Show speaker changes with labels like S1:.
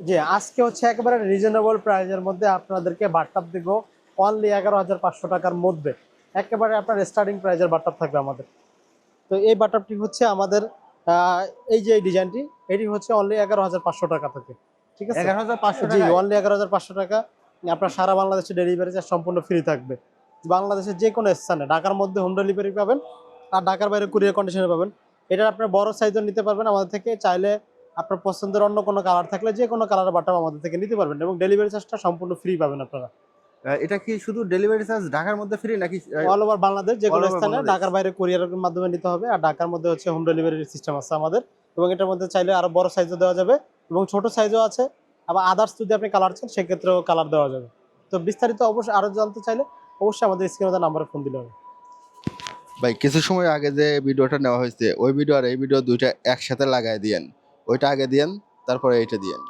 S1: জি আজকে হচ্ছে একেবারে রিজনেবল প্রাইজের মধ্যে আপনাদেরকে বাটটাপ দিব। অনলি এগারো হাজার পাঁচশো টাকার মধ্যে। একেবারে আপনার স্টার্টিং প্রাইজের বাটটাপ থাকবে আমাদের। তো এই বাটটাপটি হচ্ছে আমাদের এই যে ডিজাইনটি এটি হচ্ছে অনলি এগারো হাজার পাঁচশো টাকা থেকে। ঠিক আছে?
S2: এগারো হাজার পাঁচশো
S1: জি অনলি এগারো হাজার পাঁচশো টাকা। আপনার সারা বাংলাদেশে ডেলিভারি চার্জ সম্পূর্ণ ফ্রি থাকবে। বাংলাদেশের যে কোনো স্থানে ঢাকার মধ্যে হোম ডেলিভারি পাবেন আর ঢাকার বাইরে কুরিয়ার কন্ডিশনে পাবেন। এটা আপনার বড় সাইজও নিতে পারবেন। আমাদের থেকে চাইলে আপনার পছন্দের অন্য কোনো কালার থাকলে যে কোনো কালারের বাটাম আমাদের থেকে নিতে পারবেন এবং ডেলিভারি চার্জটা সম্পূর্ণ ফ্রি পাবেন আপনারা।
S2: এটা কি শুধু ডেলিভারি চার্জ ঢাকার মধ্যে ফ্রি নাকি
S1: অল ওভার বাংলাদেশ যে কোনো স্থানে ঢাকার বাইরে কুরিয়ারের মাধ্যমে নিতে হবে আর ঢাকার মধ্যে হচ্ছে হোম ডেলিভারির সিস্টেম আছে আমাদের এবং এটার মধ্যে চাইলে আরও বড় সাইজও দেওয়া যাবে এবং ছোট সাইজও আছে। আবার আদার্স যদি আপনি কালার চান সেক্ষেত্রেও কালার দেওয়া যাবে। তো বিস্তারিত অবশ্যই আরও জানতে চাইলে অবশ্যই আমাদের স্ক্রিনে নাম্বারে ফোন দিলে হবে।
S3: ভাই কিছু সময় আগে যে ভিডিওটা নেওয়া হয়েছে ওই ভিডিও আর এই ভিডিও দুইটা একসাথে লাগাই দিয়েন। ওইটা আগে দিয়েন তারপরে এইটা দিয়েন।